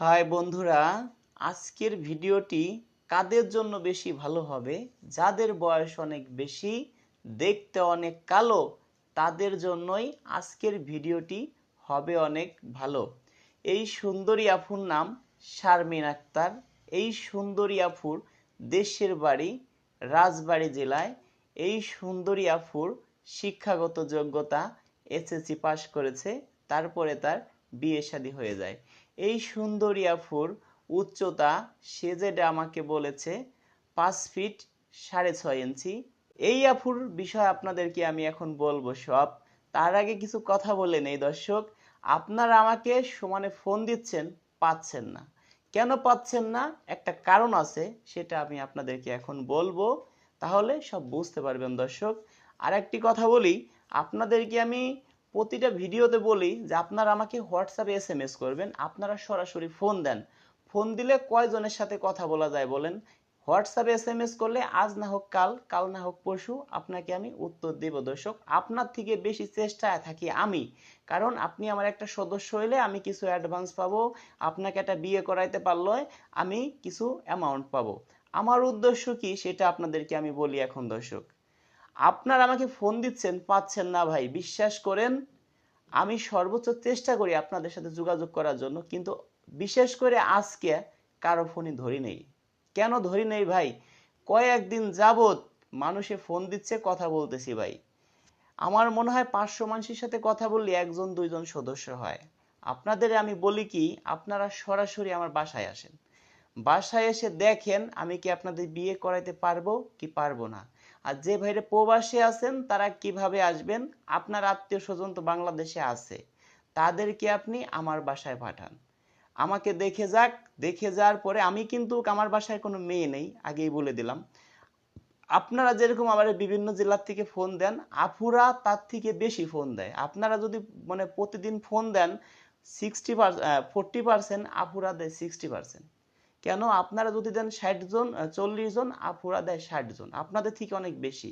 High বন্ধুরা, আজকের ভিডিওটি কাদের জন্য বেশি ভালো হবে? যাদের বয়স অনেক বেশি, দেখতে অনেক কালো, তাদের জন্যই আজকের ভিডিওটি হবে অনেক ভালো। এই সুন্দরী আফুর নাম শারমিন আক্তার। এই সুন্দরী আফুর দেশের বাড়ি রাজবাড়ী জেলায়। এই সুন্দরী আফুর শিক্ষাগত যোগ্যতা এসএসসি পাশ করেছে, তারপরে তার বিয়ে শাদী হয়ে যায়। এই সুন্দরী আফুর উচ্চতা সে যেটা আমাকে বলেছে, পাঁচ ফিট সাড়ে ছয় ইঞ্চি। এই আফুর বিষয় আপনাদেরকে আমি এখন বলব সব। তার আগে কিছু কথা বলে নেই, দর্শক। আপনারা আমাকে সমানে ফোন দিচ্ছেন, পাচ্ছেন না। কেন পাচ্ছেন না? একটা কারণ আছে, সেটা আমি আপনাদেরকে এখন বলব। তাহলে সব বুঝতে পারবেন, দর্শক। আর একটি কথা বলি, আপনাদেরকে আমি প্রতিটা ভিডিওতে বলি যে আপনারা আমাকে হোয়াটসঅ্যাপে এস এম এস করবেন, আপনারা সরাসরি ফোন দেন। ফোন দিলে কয়জনের সাথে কথা বলা যায় বলেন? হোয়াটসঅ্যাপে এস এম এস করলে আজ না হোক কাল কাল না হোক পরশু আপনাকে আমি উত্তর দেব দর্শক। আপনার থেকে বেশি চেষ্টায় থাকি আমি, কারণ আপনি আমার একটা সদস্য হইলে আমি কিছু অ্যাডভান্স পাবো, আপনাকে একটা বিয়ে করাইতে পারলে আমি কিছু অ্যামাউন্ট পাবো। আমার উদ্দেশ্য কি সেটা আপনাদেরকে আমি বলি এখন দর্শক। আপনার আমাকে ফোন দিচ্ছেন, পাচ্ছেন না ভাই। বিশ্বাস করেন, আমি সর্বোচ্চ চেষ্টা করি আপনাদের সাথে যোগাযোগ করার জন্য, কিন্তু বিশেষ করে আজকে কারও ফোনই ধরি নেই। কেন ধরি নেই ভাই? কয়েকদিন যাবত মানুষে ফোন দিচ্ছে, কথা বলতেছি ভাই। আমার মনে হয় পাঁচশো মানুষের সাথে কথা বললে একজন, দুইজন সদস্য হয়। আপনাদের আমি বলি কি, আপনারা সরাসরি আমার বাসায় আসেন। বাসায় এসে দেখেন আমি কি আপনাদের বিয়ে করাইতে পারব কি পারব না। আর যে ভাইরে প্রবাসে আছেন, তারা কীভাবে আসবেন? আপনার আত্মীয় স্বজন তো বাংলাদেশে আছে। তাদেরকে আপনি আমার বাসায় পাঠান। আমাকে দেখে যাক। দেখে যাওয়ার পরে আমি কিন্তু আমার বাসায় কোনো মেয়ে নেই, আগেই বলে দিলাম। আপনারা যেরকম আমার বিভিন্ন জেলার থেকে ফোন দেন আফুরা তার থেকে বেশি ফোন দেয়। আপনারা যদি মানে প্রতিদিন ফোন দেন সিক্সটি পার্সেন্ট ফোরটি পার্সেন্ট আফুরা দেয় সিক্সটি পার্সেন্ট কেন আপনারা যদি দেন ষাট জন চল্লিশ জন আফুরা দেয় ষাট জন। আপনাদের থেকে অনেক বেশি।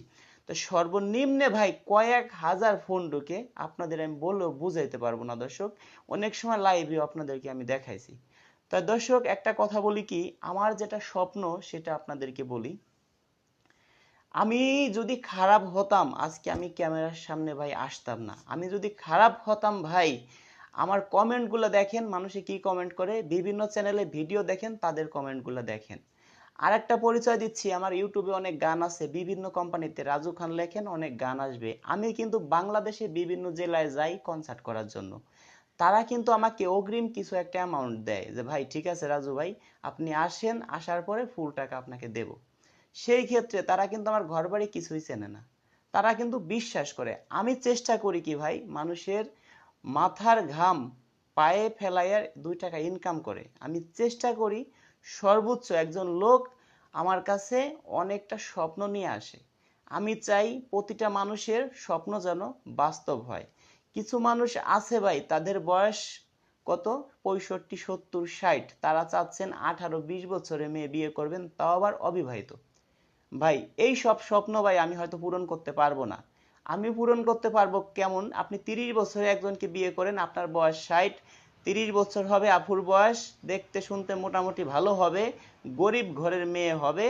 তো সর্বনিম্নে ভাই কয়েক হাজার ফোন ঢুকে আপনাদের আমি বলেও বুঝাইতে পারব না দর্শক। অনেক সময় লাইভেও আপনাদেরকে আমি দেখাইছি। তা দর্শক, একটা কথা বলি কি, আমার যেটা স্বপ্ন সেটা আপনাদেরকে বলি। আমি যদি খারাপ হতাম, আজকে আমি ক্যামেরার সামনে ভাই আসতাম না। আমি যদি খারাপ হতাম ভাই আমার কমেন্টগুলো দেখেন, মানুষে কি কমেন্ট করে? বিভিন্ন চ্যানেলে ভিডিও দেখেন, তাদের কমেন্টগুলো দেখেন। আর একটা পরিচয় দিচ্ছি, আমার ইউটিউবে অনেক গান আছে, বিভিন্ন কোম্পানিতে রাজু খান লেখেন, অনেক গান আসবে। আমি কিন্তু বাংলাদেশে বিভিন্ন জেলায় যাই কনসার্ট করার জন্য। তারা কিন্তু আমাকে অগ্রিম কিছু একটা অ্যামাউন্ট দেয় যে, ভাই, ঠিক আছে রাজু ভাই, আপনি আসেন, আসার পরে ফুল টাকা আপনাকে দেব। সেই ক্ষেত্রে তারা কিন্তু আমার ঘর বাড়ি কিছুই চেনে না। তারা কিন্তু বিশ্বাস করে। আমি চেষ্টা করি কি ভাই, মানুষের মাথার ঘাম পায়ে ফেলাইয়ার দুই টাকা ইনকাম করে। আমি চেষ্টা করি সর্বোচ্চ একজন লোক আমার কাছে অনেকটা স্বপ্ন নিয়ে আসে। আমি চাই প্রতিটা মানুষের স্বপ্ন যেন বাস্তব হয়। কিছু মানুষ আছে ভাই, তাদের বয়স কত? পঁয়ষট্টি, সত্তর, ষাট। তারা চাচ্ছেন আঠারো, বিশ বছরে মেয়ে বিয়ে করবেন, তাও আবার অবিবাহিত। ভাই, এই সব স্বপ্ন ভাই আমি হয়তো পূরণ করতে পারব না। আমি পূরণ করতে পারব কেমন? আপনি তিরিশ বছরে একজনকে বিয়ে করেন, আপনার বয়স ষাট। তিরিশ বছর হবে আফুর বয়স, দেখতে শুনতে মোটামুটি ভালো হবে, গরিব ঘরের মেয়ে হবে,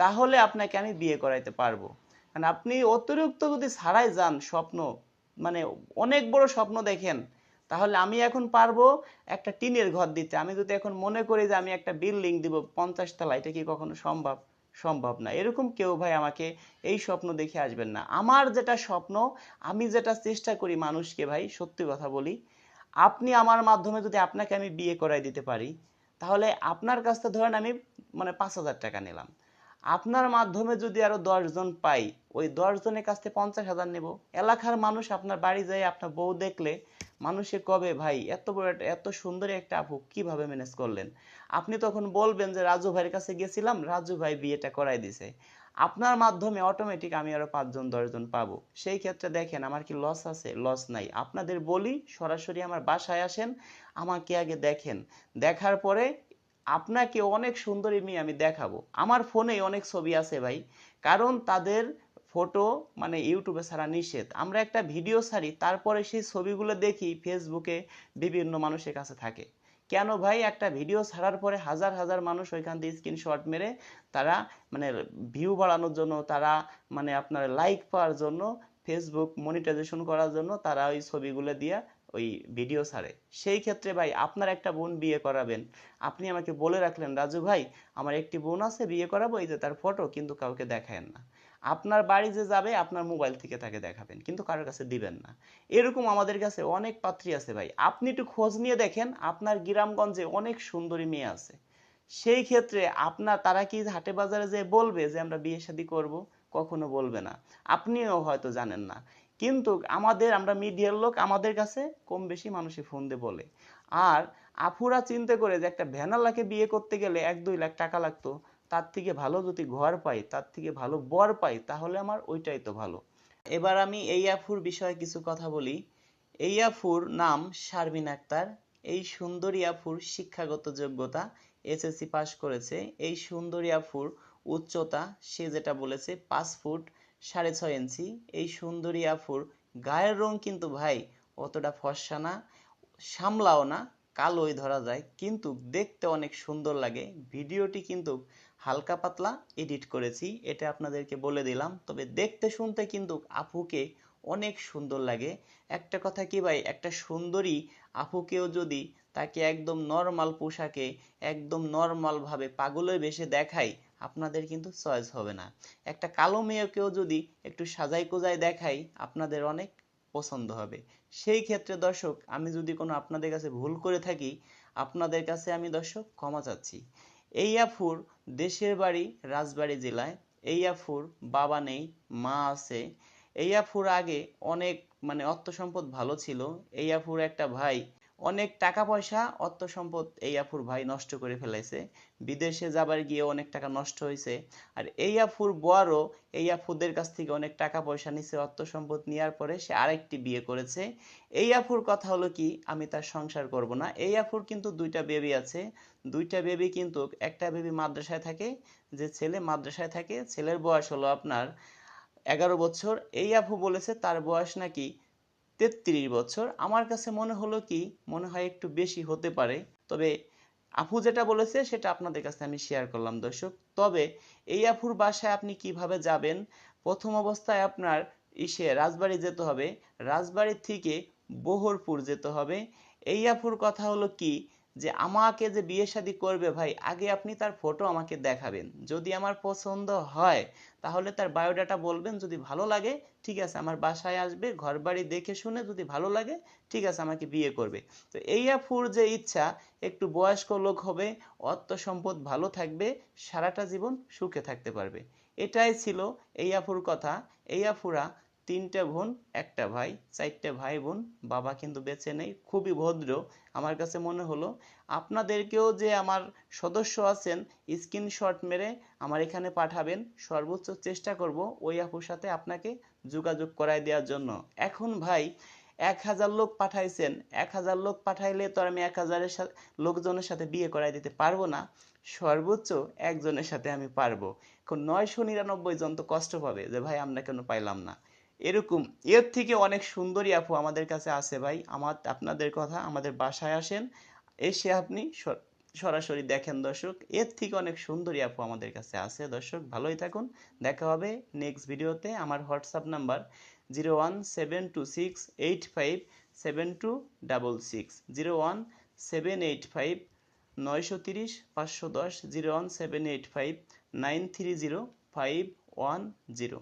তাহলে আপনাকে আমি বিয়ে করাইতে পারব। কারণ আপনি অতিরিক্ত যদি ছাড়াই যান স্বপ্ন মানে অনেক বড় স্বপ্ন দেখেন, তাহলে আমি এখন পারব একটা টিনের ঘর দিতে। আমি যদি এখন মনে করি যে আমি একটা বিল্ডিং দিব পঞ্চাশ তলা এটা কি কখনো সম্ভব? সম্ভব না। এরকম কেউ ভাই আমাকে এই স্বপ্ন দেখে আসবেন না। আমার যেটা স্বপ্ন, আমি যেটা চেষ্টা করি মানুষকে ভাই, সত্যি কথা বলি, আপনি আমার মাধ্যমে যদি আপনাকে আমি বিয়ে করাই দিতে পারি, তাহলে আপনার কাছ থেকে ধরেন আমি মানে পাঁচ হাজার টাকা নিলাম। আপনার মাধ্যমে যদি আরও দশ জন পাই, ওই দশ জনের কাছ থেকে পঞ্চাশ হাজার নেব। এলাকার মানুষ আপনার বাড়ি যায়, আপনার বউ দেখলে মানুষে কবে, ভাই, এত বড় এত সুন্দর একটা আপু কীভাবে ম্যানেজ করলেন? আপনি তখন বলবেন যে, রাজু ভাইয়ের কাছে গেছিলাম, রাজু ভাই বিয়েটা করাই দিছে। আপনার মাধ্যমে অটোমেটিক আমি আরও পাঁচজন, দশজন পাবো। সেই ক্ষেত্রে দেখেন, আমার কি লস আছে? লস নাই। আপনাদের বলি, সরাসরি আমার বাসায় আসেন, আমাকে আগে দেখেন। দেখার পরে আপনাকে অনেক সুন্দরী মেয়ে আমি দেখাবো। আমার ফোনে অনেক ছবি আছে, ভাই। কারণ তাদের ফটো মানে ইউটিউবে ছাড়া নিষেধ। আমরা একটা ভিডিও ছাড়ি, তারপরে সেই ছবিগুলো দেখি ফেসবুকে বিভিন্ন মানুষের কাছে থাকে। কেন ভাই? একটা ভিডিও ছাড়ার পরে হাজার হাজার মানুষ ওইখান দিয়ে স্ক্রিনশট মেরে তারা মানে ভিউ বাড়ানোর জন্য, তারা মানে আপনার লাইক পাওয়ার জন্য ফেসবুক মনিটাইজেশন করার জন্য তারা ওই ছবিগুলো দিয়ে ওই ভিডিও ছাড়ে। সেই ক্ষেত্রে ভাই, আপনার একটা বোন বিয়ে করাবেন। আপনি আমাকে বলে রাখলেন, রাজু ভাই, আমার একটি বোন আছে, বিয়ে করাবো, এই যে তার ফটো কিন্তু কাউকে দেখায়েন না। আপনার বাড়ি যে যাবে, আপনার মোবাইল থেকে তাকে দেখাবেন, কিন্তু কারোর কাছে দিবেন না। এরকম আমাদের কাছে অনেক পাত্রী আছে ভাই। আপনি একটু খোঁজ নিয়ে দেখেন, আপনার গ্রামগঞ্জে অনেক সুন্দরী মেয়ে আছে। সেই ক্ষেত্রে আপনার, তারা কি হাটে বাজারে যে বলবে যে আমরা বিয়ে শাদী করব? কখনো বলবে না। আপনিও হয়তো জানেন না। কিন্তু আমাদের, আমরা মিডিয়ার লোক, আমাদের কাছে কম বেশি মানুষই ফোন দিয়ে বলে। আর আফুরা চিন্তা করে যে একটা ভ্যানালাকে বিয়ে করতে গেলে এক দুই লাখ টাকা লাগতো। তার থেকে ভালো যদি ঘর পাই, তার থেকে ভালো বর পাই, তাহলে আমার ওইটাই তো ভালো। এবার আমি এই আফুর বিষয়ে কিছু কথা বলি। এই আফুর নাম শারমিন আক্তার। এই সুন্দরী আফুর শিক্ষাগত যোগ্যতা এসএসসি পাশ করেছে। এই সুন্দরী আফুর উচ্চতা, সে যেটা বলেছে, পাঁচ ফুট সাড়ে ছয় ইঞ্চি। এই সুন্দরী আফুর গায়ের রং কিন্তু ভাই অতটা ফর্সা না, সামলাও না কালোই ধরা যায়, কিন্তু দেখতে অনেক সুন্দর লাগে। ভিডিওটি কিন্তু হালকা পাতলা এডিট করেছি, এটা আপনাদেরকে বলে দিলাম। তবে দেখতে শুনতে কিন্তু আপুকে অনেক সুন্দর লাগে। একটা কথা কি ভাই, একটা সুন্দরী আপুকেও যদি তাকে একদম নর্মাল পোশাকে, একদম নর্মাল ভাবে পাগলের বেশে দেখাই, আপনাদের কিন্তু চয়েস হবে না। একটা কালো মেয়েকেও যদি একটু সাজাই কোজাই দেখাই, আপনাদের অনেক পছন্দ হবে। সেই ক্ষেত্রে দর্শক, আমি যদি কোনো আপনাদের কাছে ভুল করে থাকি, আপনাদের কাছে আমি দর্শক ক্ষমা চাচ্ছি। এই আফুর দেশের বাড়ি রাজবাড়ী জেলায় এই আফুর বাবা নেই, মা আছে। এই আফুর আগে অনেক মানে অর্থ সম্পদ ভালো ছিল। এই আফুর একটা ভাই অনেক টাকা পয়সা অর্থ সম্পদ এই আফুর ভাই নষ্ট করে ফেলেছে বিদেশে যাবার গিয়ে অনেক টাকা নষ্ট হয়েছে আর এই আফুর বড়ও এই আফুদের কাছ থেকে অনেক টাকা পয়সা নিছে অর্থ সম্পদ নেওয়ার পরে সে আরেকটি বিয়ে করেছে। এই আফুর কথা হলো কি, আমি তার সংসার করব না। এই আফুর কিন্তু দুইটা বেবি আছে। দুইটা বেবি কিন্তু, একটা বেবি মাদ্রাসায় থাকে, যে ছেলে মাদ্রাসায় থাকে, ছেলের বয়স হলো আপনার এগারো বছর। এই আফু বলেছে তার বয়স নাকি তেত্রিশ বছর। আমার কাছে মনে হলো কি, মনে হয় একটু বেশি হতে পারে। তবে আপু যেটা বলেছে, সেটা আপনাদের কাছে আমি শেয়ার করলাম, দর্শক। তবে এই আফুর বাসায় আপনি কীভাবে যাবেন? প্রথম অবস্থায় আপনার ইসে রাজবাড়ি যেতে হবে। রাজবাড়ি থেকে বহরপুর যেতে হবে। এই আফুর কথা হলো কি যে আমাকে যে বিয়ে শাদী করবে ভাই, আগে আপনি তার ফটো আমাকে দেখাবেন। যদি আমার পছন্দ হয়, তাহলে তার বায়োডাটা বলবেন, যদি ভালো লাগে, ঠিক আছে, আমার বাসায় আসবে ঘর বাড়ি দেখে শুনে যদি ভালো লাগে, ঠিক আছে, আমাকে বিয়ে করবে। তো এই আফুর যে ইচ্ছা, একটু বয়স্ক লোক হবে, অর্থ সম্পদ ভালো থাকবে, সারাটা জীবন সুখে থাকতে পারবে। এটাই ছিল এই আফুর কথা। এই আফুরা তিনটে বোন, একটা ভাই, চারটে ভাই বোন, বাবা কিন্তু বেঁচে নেই, খুবই ভদ্র। আমার কাছে মনে হলো, আপনাদেরকেও যে আমার সদস্য আছেন, স্ক্রিনশট মেরে আমার এখানে পাঠাবেন, সর্বোচ্চ চেষ্টা করব ওই আপুর সাথে আপনাকে যোগাযোগ করায় দেওয়ার জন্য। এখন ভাই, এক হাজার লোক পাঠাইছেন, এক হাজার লোক পাঠাইলে তো আমি এক হাজারের সাথে, লোকজনের সাথে বিয়ে করাই দিতে পারব না। সর্বোচ্চ একজনের সাথে আমি পারব। এখন নয়শো নিরানব্বই জন তো কষ্ট পাবে যে, ভাই, আমরা কেন পাইলাম না? এরকম। এর থেকে অনেক সুন্দরী আপু আমাদের কাছে আছে ভাই। আমার, আপনাদের কথা আমাদের বাসায় আসেন। এসে আপনি সরাসরি দেখেন দর্শক। এর থেকে অনেক সুন্দরী আপু আমাদের কাছে আছে দর্শক। ভালোই থাকুন। দেখা হবে নেক্সট ভিডিওতে। আমার WhatsApp number zero one seven two six eight five seven two double six zero one seven eight five নয়শো তিরিশ পাঁচশো দশ zero one seven eight five nine three zero five one zero